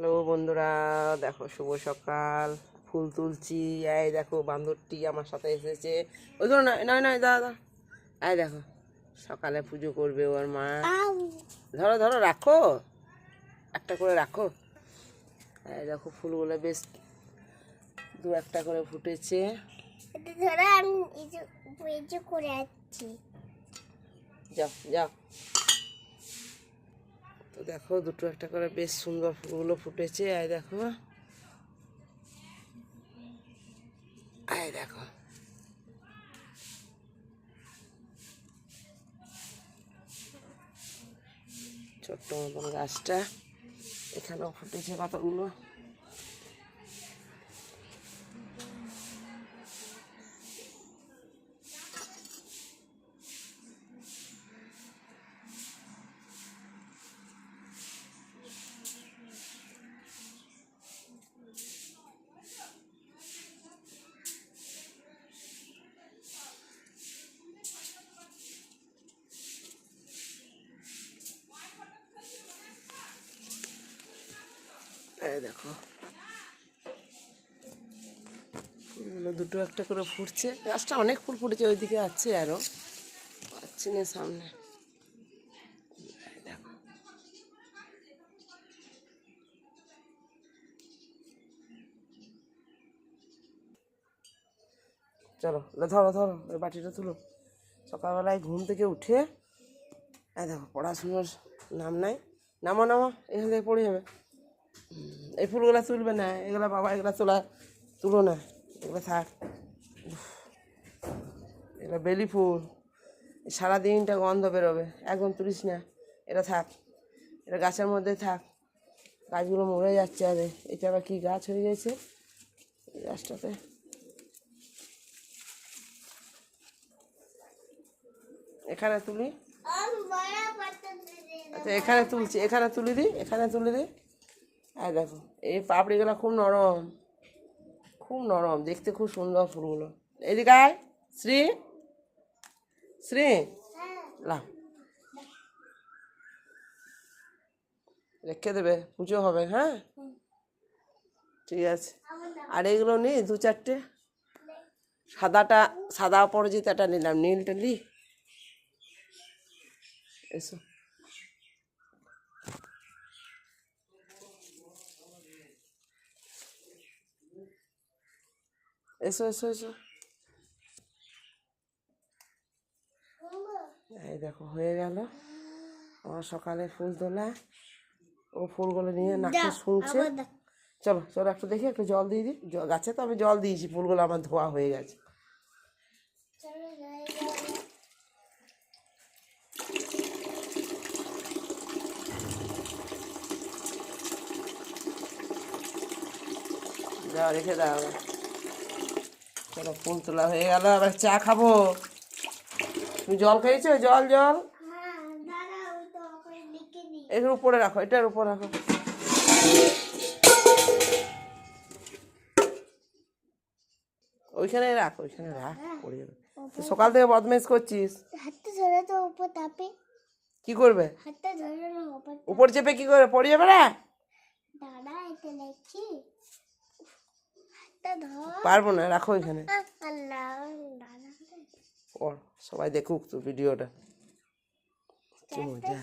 Hello বন্ধুরা দেখো শুভ সকাল। ফুল তুলছি। এই দেখো বান্দরটি আমার সাথে এসেছে। ওই ধরো নয় নয় নয় দাদা এই দেখো সকালে পুজো করবে ওর মা। ধরো ধরো রাখো। একটা করে রাখো। এই দেখো ফুলগুলো বেশ দু একটা করে ফুটেছে। ধরো আমি করে যাও যাও। তো দেখো, দুটো একটা করে বেশ সুন্দর ফুলগুলো ফুটেছে। আর দেখো। আয় দেখো। ছোট্ট মতন গাছটা এখানেও ফুটেছে কতগুলো? দেখো। ফুলগুলো দুটো একটা করে ফুটছে। গাছটা অনেক ফুল ফুটেছে, ওইদিকে আছে আরও। পাচ্ছি না সামনে। চলো ধরো ধরো, ওই বাটিটা তুলো। সকালবেলায় ঘুম থেকে উঠে দেখো, পড়াশুনোর নাম নাই। নামো নামো, এখান থেকে পড়ে যাবে। এই ফুলগুলো তুলবে না এগুলো বাবা এগুলো তোলা তুলো না এগুলো থাক। এগুলো বেলি ফুল। সারাদিনটা গন্ধ বেরোবে একদম তুলিস না এটা থাক এটা গাছের মধ্যে থাক। গাছগুলো মরে যাচ্ছে আরে এটা আবার কী গাছ হয়ে গেছে? এই গাছটাতে। এখানে তুলি। আচ্ছা এখানে তুলছি এখানে তুলি দিই এখানে তুলি দিই আর দেখো, এই পাপড়িগুলো খুব নরম খুব নরম, দেখতে খুব সুন্দর ফুলগুলো। এদিকে আয়, শ্রী শ্রী, লা। রেখে দেবে, পুজো হবে হ্যাঁ? ঠিক আছে। আর এগুলো নি, দু চারটে, সাদাটা, সাদা অপরাজিতাটা নিলাম, নীলটা নি এসো। এসো এসো এসো এই দেখো হয়ে গেল আমার সকালে ফুল তোলা ও ফুলগুলো নিয়ে নাকে শুনছে চলো চলো একটু দেখি একটু জল দিয়ে দিই গাছে তো আমি জল দিয়েছি ফুলগুলো আমার ধোয়া হয়ে গেছে দাও রেখে দাও। চলো ফুল তোলা হয়ে গেল আবার চা খাব। তুমি জল খেয়েছো? জল জল। হ্যাঁ এটার উপরে রাখো এটার উপরে রাখো। ওইখানে রাখ ওইখানে রাখ পড়ে যাবে। সকাল থেকে বদমেশ করছিস? হাতটা ধরে তো উপর তাপে। কি করবে? হাতটা ধরে উপর উপর চেপে কি করে পড়ে যাবে না? দাদা এটা লিখছি পারব না রাখো এখানে। সবাই দেখুক তো ভিডিওটা। কি মজা